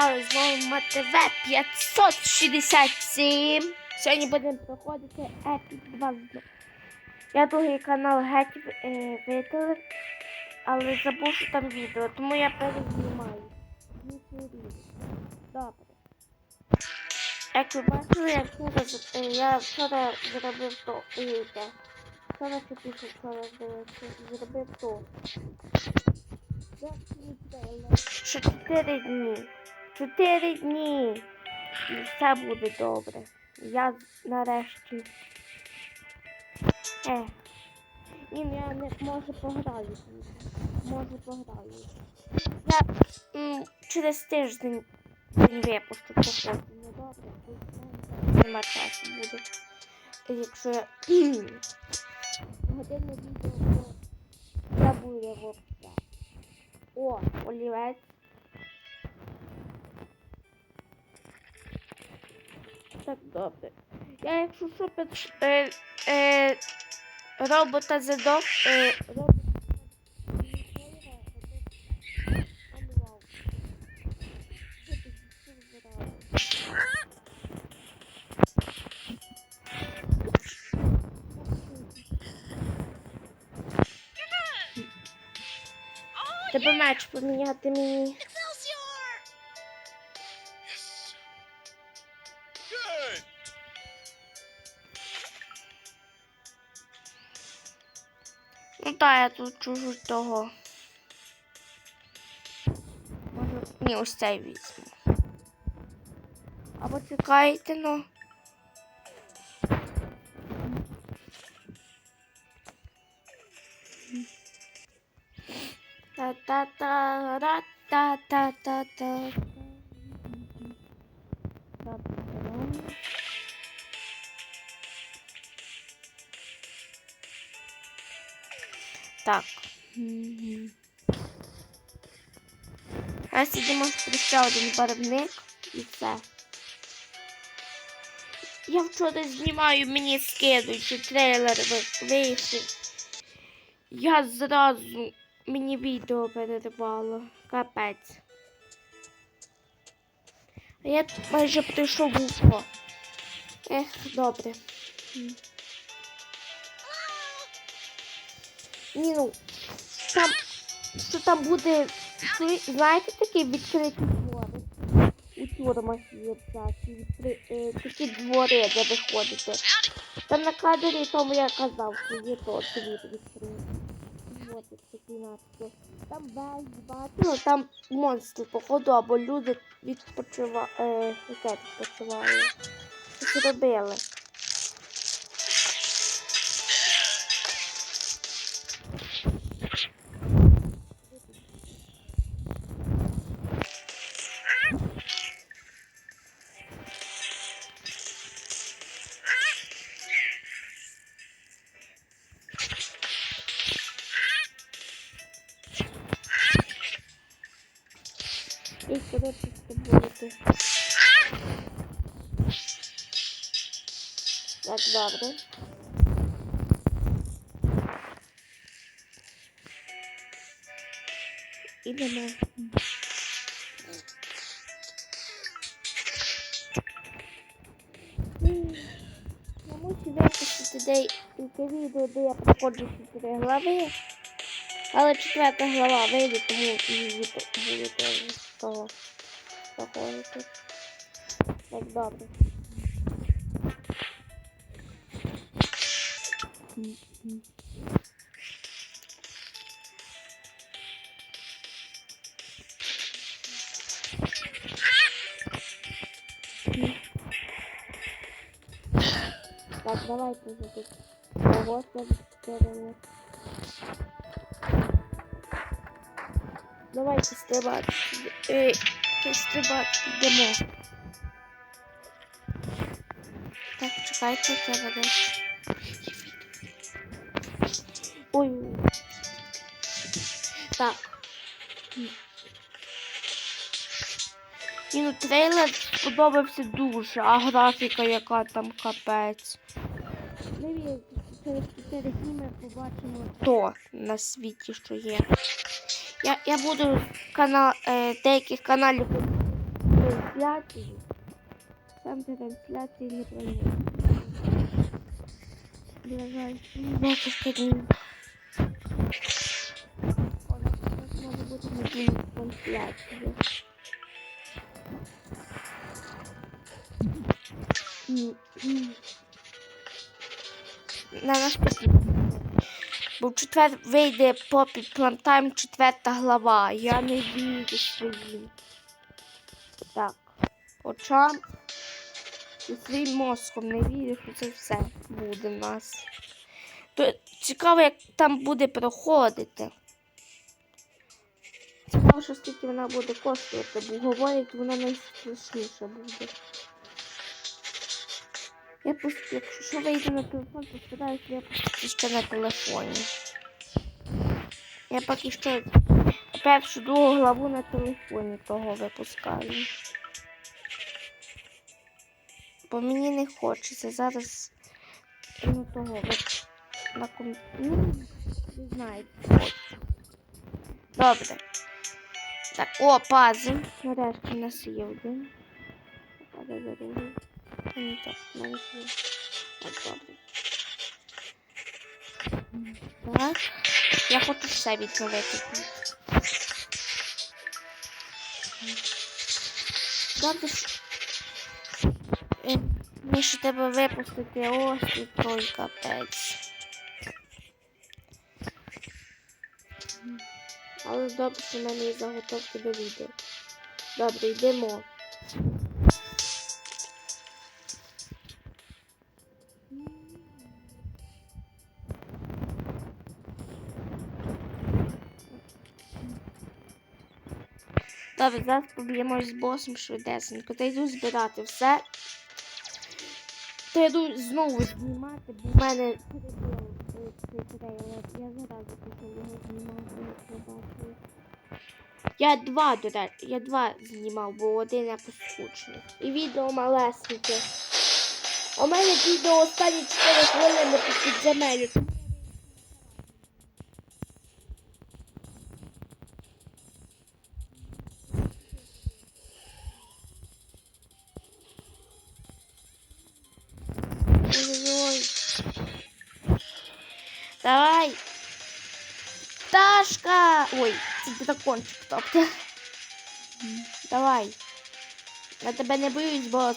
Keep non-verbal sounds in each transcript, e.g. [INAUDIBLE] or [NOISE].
завітали з вами ТВ 567. Сьогодні будемо проходити Epic 2. Я другий канал геть е, видалив, але забув, що там відео, тому я перезнімаю. Знімаю. Добре. Як ви бачили, я вчора, е, я вчора зробив то. е. Вчора чи після вчора зробив, то. Ще чотири дні. Чотири дні. І все буде добре. Я нарешті. Е. Ну я не може пограю. Може пограю. Я м, через тиждень не випущу походу. Ну добре, нема часу буде. Якщо я [CLEARS THROAT] годинне відео, я буду його. О, олівець. Так, добре. Я якщо що під е, е, робота задов, е, робота Треба меч поміняти мені. Я тут чужу того. Може, ні, ось цей візьму. Або чекайте, ну. Та-та-та-ра-та-та-та-та. Так. Зараз йдемо ще один барвник і все. Я вчора знімаю, мені скидують, що трейлер ви- вийшов. Я зразу мені відео перервало. Капець. А я тут майже прийшов в. Ех, добре. Ні, ну, там, що там буде, знаєте, такі відкриті двори? У тюрмах є відкри, е, такі двори, де ви ходите. Там на кадрі тому я казав, що є то двір відкриті. Вот такі надписи. Там весь бачила, там монстри, походу, або люди відпочивають, е, яке відпочивають. Добре. Ідемо. Мушу випустити де відео, де я проходжу чотири глави. Але четверта глава вийде, тому її з того проходити. Так, добре. Так, давайте тут кого беремо. Давайте стрибати. Е, стрибати йдемо. Так, чекайте, треба десь. Ой. Так. І ну трейлер сподобався дуже, а графіка яка там капець. Ми через 4 дні ми побачимо то на світі, що є. Я, я буду канал, е, деяких каналів трансляції. Сам трансляції не планує. Блажай, На наш. Бо в четвер вийде попі плантайм четверта глава. Я не вірю своїм. Так. Очам і своїм мозком не вірю, що це все буде в нас. То цікаво, як там буде проходити. Цікаво, що скільки вона буде коштувати, бо говорять, вона найстрашніша буде. Я просто, якщо що вийде на телефон, то спитаюся, я просто ще на телефоні. Я поки що першу другу главу на телефоні того випускаю. Бо мені не хочеться зараз ну, того на ком... Ну, не знаю, хочу. Добре. Так, о, пазл. Нарешті у нас є один. Дорогу. Ні, так, ще є. Так, добре. Так. Я хочу все відновити. Добре. Е, Мені ще треба випустити ось і той капець. Але добре, що в мене є заготовки до відео. Добре, йдемо. Добре, зараз поб'ємось з босом швидесенько. Та йду збирати все. Та йду знову знімати, бо в мене е. Я зараз пішов його знімати. Я два, дода... я два знімав, бо один я поскучний. І відео малесеньке. У мене відео останні 4 хвилини під підземелі. Дракончик, тобто. Давай. Я тебе не боюсь, бос.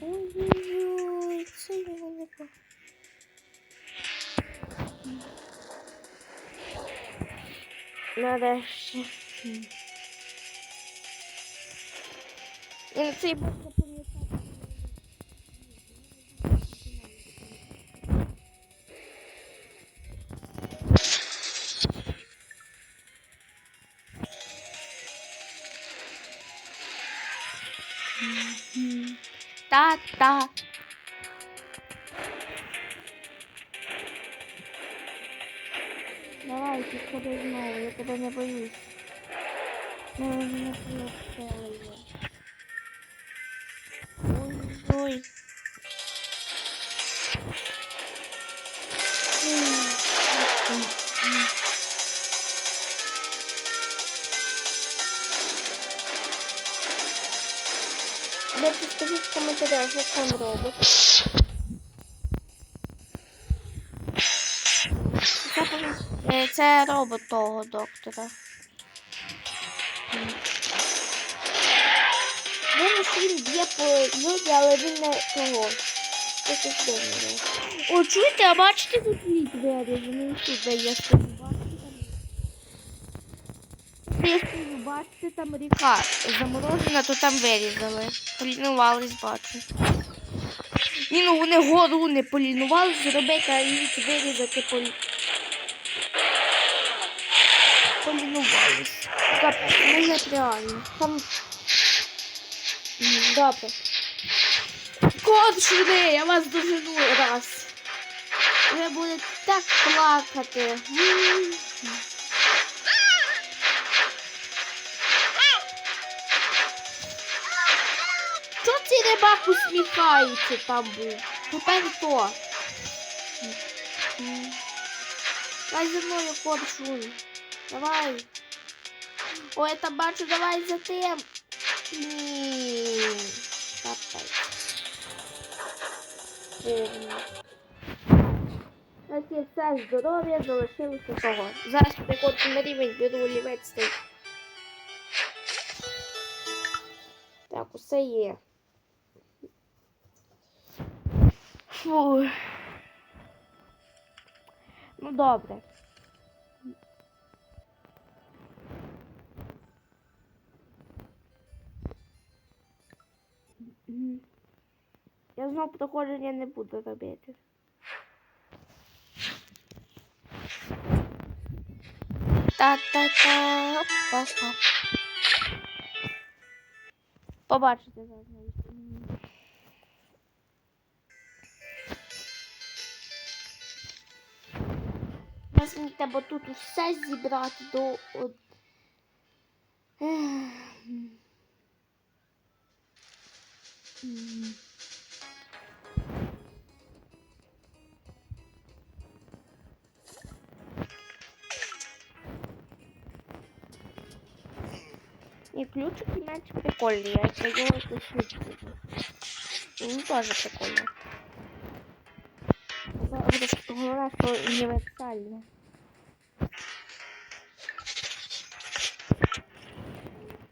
Ой-ой-ой, це його не по... Нарешті. І на цей бок Давай, ти ходи знову, я тебе не боюсь. Ну, не полетели я. Ой-ой. Дайте скажіть в коментарях, як там робить. Це робот того доктора. Видно, що він б'є по люди, але він не того. О, чуєте, а бачите тут двері? Вони тут де я стою. Бачите там? Ріка заморожена, то там вирізали. Полінувались, бачу. Ні, ну вони гору не полінували зробити, а їх вирізати полі... Капець, ну не реально. Там... Добре. Кончений, я вас дожену раз. Ви будете так плакати. Що цей рибак усміхається там був? Тепер то. М. Давай за мною коршун. Давай. Ой, я бачу, давай за тим. Ні. Ось все здоров'я, залишилося того. Зараз приходжу на рівень, беру олівець цей. Так, усе є. Фу. Ну добре. Я знов проходження не буду робити. Та-та-та. Опа-па. Побачите зараз на відстані. Нас треба тут все зібрати до ключики наче прикольні, я пойду якусь ключики. Він теж прикольний. Зараз головне, що універсальне.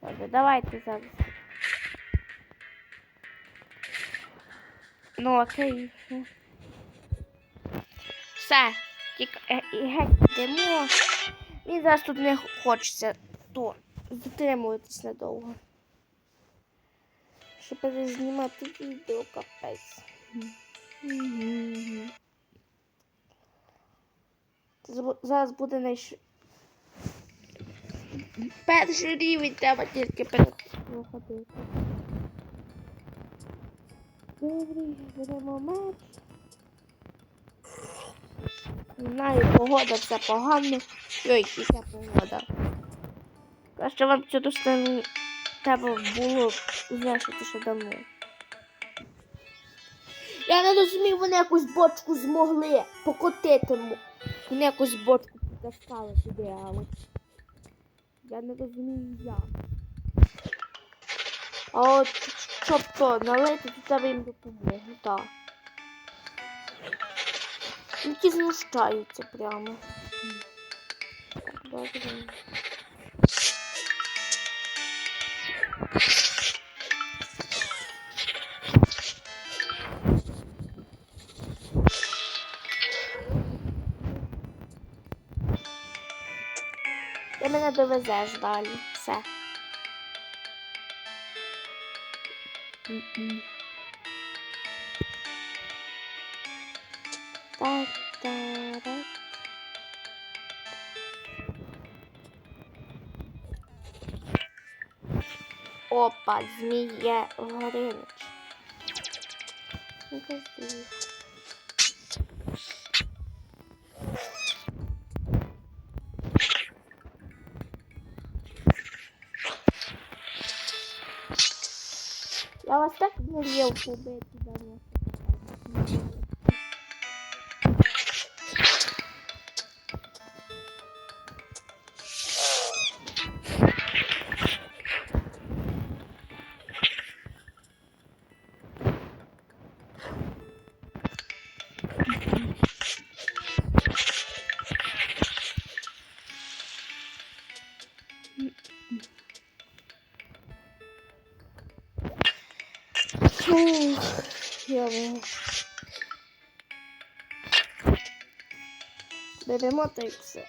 Добре, давайте зараз. Ну окей. Все. Тільки е, і геть йдемо. Мені зараз тут не хочеться то затримуватись надовго. Щоб перезнімати відео капець. Зараз буде найш... Перший рівень треба тільки переходити. Добрий, беремо меч. Знаю, погода вся погана. Ой, яка погода. Краще вам цю сторону треба було знешити ще давно. Я не розумію, вони якусь бочку змогли покотити. Вони якусь бочку підтаскали туди, але я не розумію як. А от щоб то налити, то треба їм допомогу, так. Які знущаються прямо. Добре. Ти мене довезеш далі. Все. М-м. Опа, змія Горинич. Ну-ка, змія. Я вас так мріяв побити давно. Фух, я Беремо та все.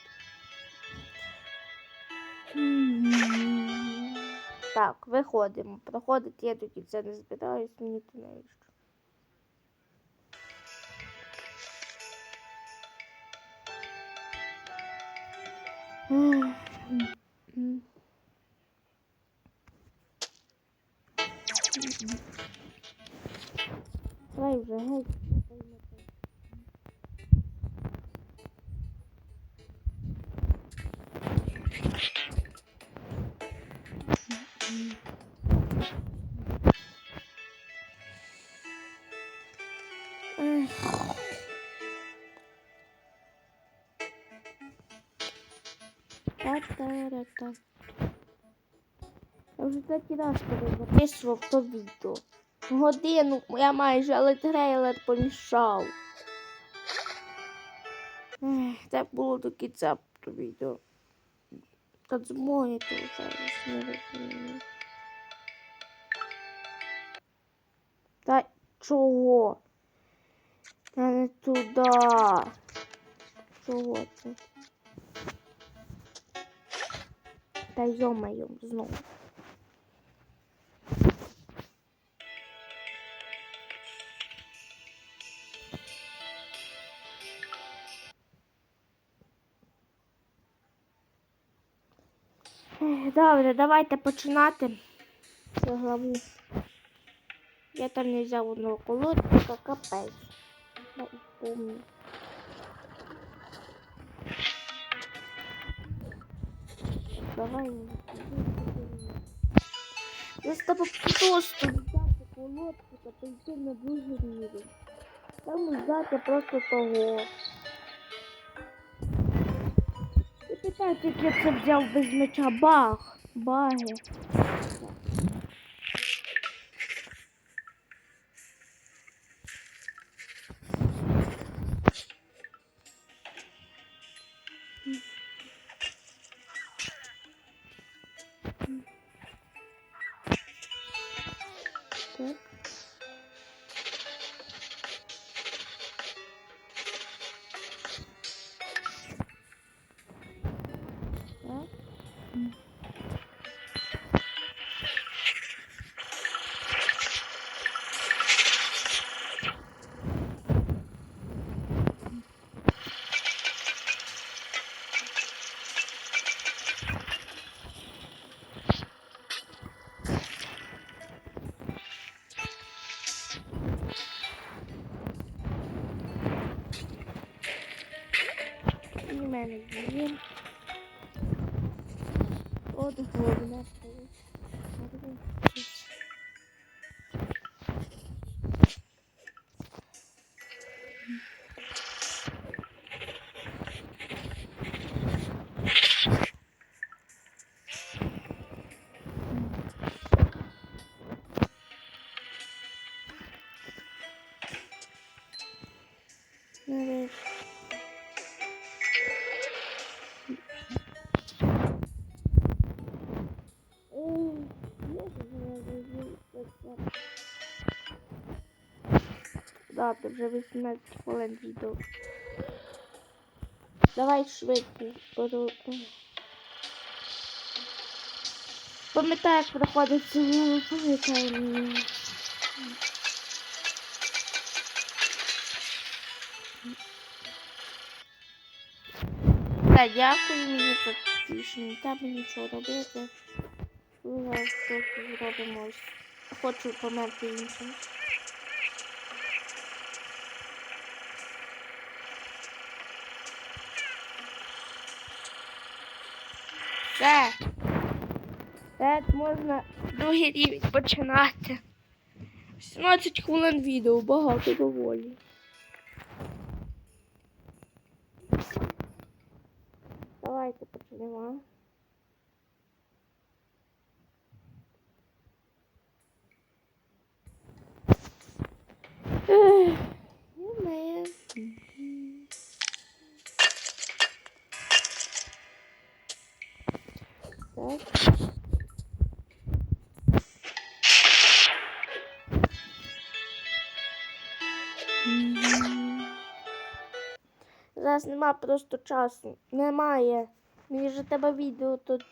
Так, виходимо. Проходити я до кінця не збираюсь, мені то навіщо. Давай Та-та-ра-та. Я вже третій раз коли записував то відео. Годину я майже, але трейлер помішав. Це було до кінця відео. Та змоє то зараз не розумію. Та чого? Та не туди. Чого це? Та йомайом знову. Добре, давайте починати главу. Я там не взяв одного колодчика, капець. Давай. Я с тобой просто взяти колодку та йти на рівень. Там взяти просто того. І питайте, як я це взяв без меча. Бах! Баги. І в Тут вже 18 хвилин відео. Давай швидко. Пам'ятаю, як проходить цю пам'ятаю. Так, дякую, мені тут більше не треба нічого робити. Зараз щось. Хочу померти іншим. Все. Це можна другий рівень починати. 17 хвилин відео, багато доволі. Давайте почнемо. Нема просто часу. Немає. Мені ж треба відео тут